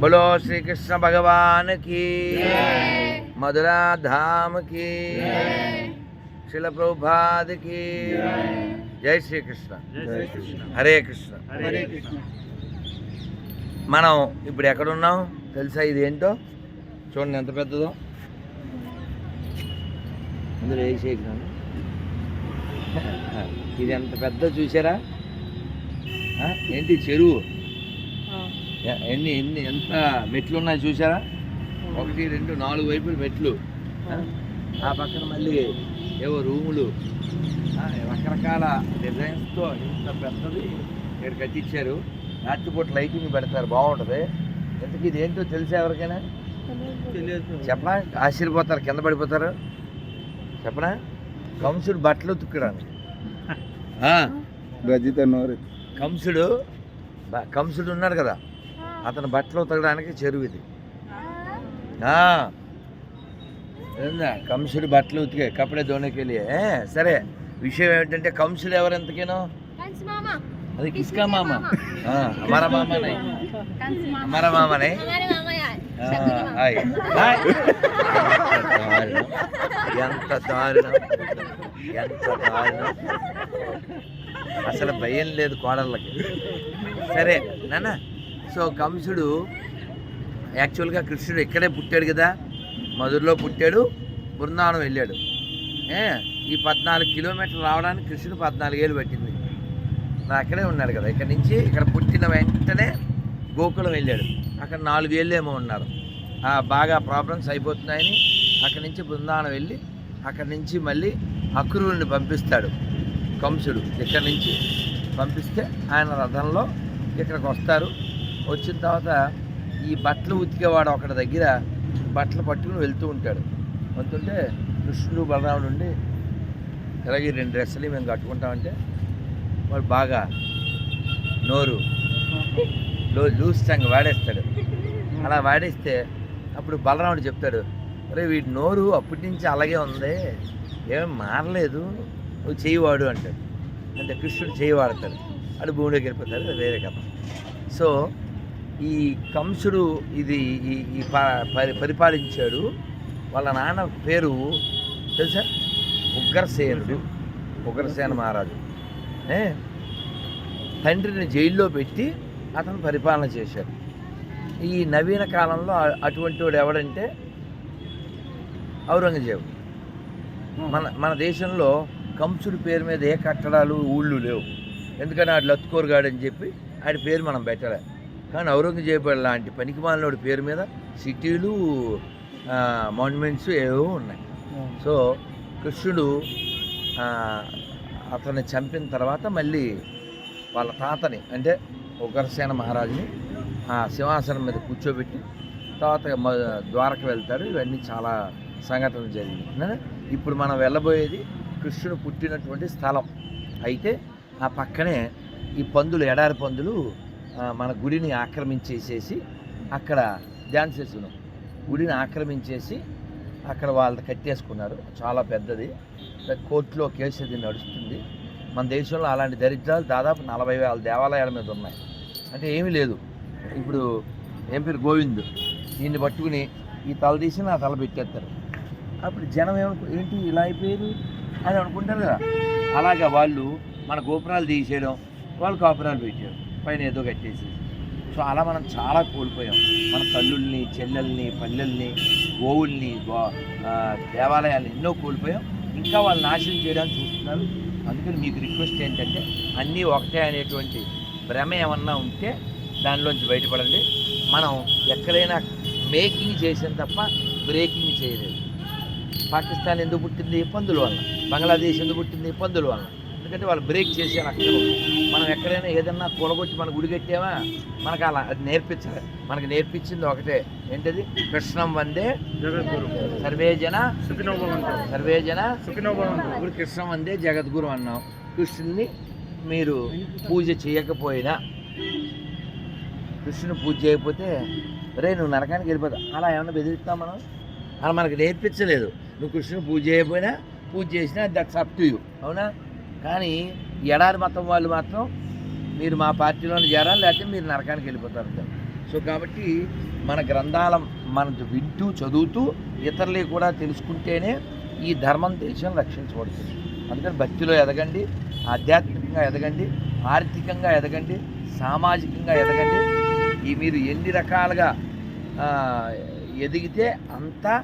బలో శ్రీకృష్ణ భగవాన్కి మధురా ధామ్కి శిల ప్రభాద్కి జై శ్రీకృష్ణ హరే కృష్ణ మనం ఇప్పుడు ఎక్కడున్నాం తెలుసా ఇది ఏంటో? చూడండి ఎంత పెద్దదో. అందులో వేసేసాను ఇది ఎంత పెద్ద చూసారా ఏంటి చెరువు? ఎన్ని ఎన్ని ఎంత మెట్లు ఉన్నాయి చూసారా ఒకటి రెండు నాలుగు వైపులు మెట్లు. ఆ, పక్కన మళ్ళీ ఏవో రూములు. ఆ, రకరకాల డిజైన్స్తో ఇంత పెద్దది ఇక్కడ కట్టించారు. రాత్రిపూట లైటింగ్ పెడతారు బాగుంటుంది. ఇంతకీ ఇది ఏంటో తెలుసా ఎవరికైనా? చెప్పనా? ఆశ్చర్యపోతారు కింద పడిపోతారు. చెప్పనా? కంసుడు బట్టలు నోరు. కంసుడు కంసుడు ఉన్నాడు కదా. అతను బట్టలు ఉతకడానికి చెరువు ఇది. కంసుడు బట్టలు ఉతికే కప్పుడే దోణకెళ్ళి. సరే విషయం ఏమిటంటే కంసుడు ఎవరు ఎంతకేనో? అది కిస్కా మామ. మర మామనే. మర మామనే. ఎంత దారుణం. ఎంత దారుణం. అసలు భయం లేదు కోడళ్ళకి. సరే నాన్న. సో కంసుడు యాక్చువల్గా కృష్ణుడు ఇక్కడే పుట్టాడు కదా. మధురలో పుట్టాడు బృందావనం వెళ్ళాడు. ఏ ఈ పద్నాలుగు కిలోమీటర్లు రావడానికి కృష్ణుడు పద్నాలుగేళ్ళు పట్టింది. నా అక్కడే ఉన్నాడు కదా. ఇక్కడ నుంచి ఇక్కడ పుట్టిన వెంటనే గోకులం వెళ్ళాడు. అక్కడ నాలుగేళ్ళు ఏమో ఉన్నారు. ఆ, బాగా ప్రాబ్లమ్స్ అయిపోతున్నాయని అక్కడి నుంచి బృందావనం వెళ్ళి అక్కడి నుంచి మళ్ళీ అక్రూరుని పంపిస్తాడు కంసుడు ఇక్కడి నుంచి. పంపిస్తే ఆయన రథంలో ఇక్కడికి వస్తారు. వచ్చిన తర్వాత ఈ బట్టలు ఉతికేవాడు ఒకటి దగ్గర బట్టలు పట్టుకుని వెళ్తూ ఉంటాడు. వెళ్తుంటే కృష్ణుడు బలరాముడు ఉండి ఇలాగే రెండు డ్రెస్సులు మేము కట్టుకుంటామంటే వాడు బాగా నోరు లో లూజ్ టంగ్ వాడేస్తాడు. అలా వాడేస్తే అప్పుడు బలరాముడు చెప్తాడు అరే వీడి నోరు అప్పటి నుంచి అలాగే ఉంది. ఏం మారలేదు. నువ్వు చేయివాడు అంటాడు. అంటే కృష్ణుడు చేయి వాడతాడు అడు భూమిలోకి వెళ్ళిపోతాడు అది వేరే కథ. సో ఈ కంసుడు ఇది ఈ ఈ ప- పరి- పరిపాలించాడు. వాళ్ళ నాన్న పేరు తెలుసా? ఉగ్రసేనుడు. ఉగ్రసేన మహారాజు. ఏ? తండ్రిని జైల్లో పెట్టి అతను పరిపాలన చేశాడు. ఈ నవీన కాలంలో అటువంటి వాడు ఎవడంటే ఔరంగజేబు. మన మన దేశంలో కంసుడి పేరు మీద ఏ కట్టడాలు ఊళ్ళు లేవు. ఎందుకని ఆడు లత్కోరుగాడు అని చెప్పి ఆడి పేరు మనం పెట్టలే. కానీ ఔరంగజేబు లాంటి పనికిమాలినోడి పేరు మీద సిటీలు మాన్యుమెంట్స్ ఏవో ఉన్నాయి. సో కృష్ణుడు అతన్ని చంపిన తర్వాత మళ్ళీ వాళ్ళ తాతని అంటే ఉగ్రసేన మహారాజుని ఆ సింహాసనం మీద కూర్చోబెట్టి తర్వాత ద్వారక వెళ్తాడు. ఇవన్నీ చాలా సంఘటనలు జరిగినాయి. ఇప్పుడు మనం వెళ్ళబోయేది కృష్ణుడు పుట్టినటువంటి స్థలం. అయితే ఆ పక్కనే ఈ పందులు ఎడారి పందులు మన గుడిని ఆక్రమించేసేసి అక్కడ డ్యాన్స్ చేస్తున్నాం గుడిని ఆక్రమించేసి అక్కడ వాళ్ళు కట్టేసుకున్నారు. చాలా పెద్దది. కోర్టులో కేసు అది నడుస్తుంది. మన దేశంలో అలాంటి దరిద్రాలు దాదాపు నలభై వేల దేవాలయాల మీద ఉన్నాయి. అంటే ఏమీ లేదు. ఇప్పుడు ఏం పేరు? గోవింద్. దీన్ని పట్టుకుని ఈ తల తీసి నా తల పెట్టేస్తారు. అప్పుడు జనం ఏమనుకు ఏంటి ఇలా అయిపోయారు అని అనుకుంటారు కదా. అలాగా వాళ్ళు మన గోపురాలు తీసేయడం వాళ్ళు కాపురాలు పెట్టారు పైన ఏదో కట్టేసి సో అలా మనం చాలా కోల్పోయాం. మన తల్లుల్ని చెల్లెల్ని పల్లెల్ని గోవుల్ని దేవాలయాలు ఎన్నో కోల్పోయాం. ఇంకా వాళ్ళు నాశనం చేయడానికి చూస్తున్నారు. అందుకని మీకు రిక్వెస్ట్ ఏంటంటే అన్నీ ఒకటే అనేటువంటి భ్రమ ఏమన్నా ఉంటే దానిలోంచి బయటపడండి. మనం ఎక్కడైనా మేకింగ్ చేసాం తప్ప బ్రేకింగ్ చేయలేదు. పాకిస్తాన్ ఎందుకు పుట్టింది? ఇబ్బందుల వల్ల బంగ్లాదేశ్ ఎందుకు పుట్టింది? పందుల వల్ల ఎందుకంటే వాళ్ళు బ్రేక్ చేసారు అక్కడ మనం ఎక్కడైనా ఏదన్నా కూలగొట్టి మన గుడి కట్టామా? మనకు అలా అది నేర్పించాలి. మనకు నేర్పించింది ఒకటే. ఏంటది? కృష్ణం వందే జగద్గురు. సర్వే జన సుఖినోభవంతు సర్వే జన సుఖినోభవంతు ఇప్పుడు కృష్ణం వందే జగద్గురు అన్నాం. కృష్ణుని మీరు పూజ చేయకపోయినా కృష్ణుని పూజ చేయకపోతే రే నువ్వు నరకానికి వెళ్ళిపోతావు. అలా ఏమన్నా బెదిరిస్తాం మనం? అలా మనకు నేర్పించలేదు. నువ్వు కృష్ణుని పూజ చేయకపోయినా పూజ చేసినా దట్స్ అప్ టు యూ అవునా? కానీ ఎడారి మతం వాళ్ళు మాత్రం మీరు మా పార్టీలోనే చేరాలి లేకపోతే మీరు నరకానికి వెళ్ళిపోతారు సో కాబట్టి మన గ్రంథాల మనం వింటూ చదువుతూ ఇతరులు కూడా తెలుసుకుంటేనే ఈ ధర్మం దేశం రక్షించబడుతుంది. అందుకని భక్తిలో ఎదగండి ఆధ్యాత్మికంగా ఎదగండి ఆర్థికంగా ఎదగండి సామాజికంగా ఎదగండి. ఈ మీరు ఎన్ని రకాలుగా ఎదిగితే అంతా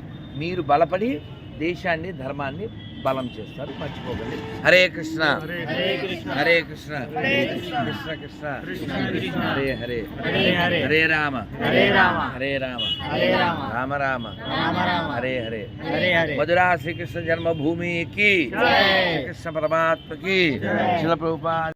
మీరు బలపడి దేశాన్ని ధర్మాన్ని బలం చేస్తారు మర్చిపోకండి. హరే కృష్ణ. హరే కృష్ణ. కృష్ణ. కృష్ణ. హరే హరే హరే రామ. హరే రామ. హరే రామ. హరే రామ. రామ రామ. రామ రామ. హరే హరే. హరే హరే. మధురా శ్రీకృష్ణ జన్మభూమి కి జై. కృష్ణ పరమాత్మ కి శిల ప్రభుపా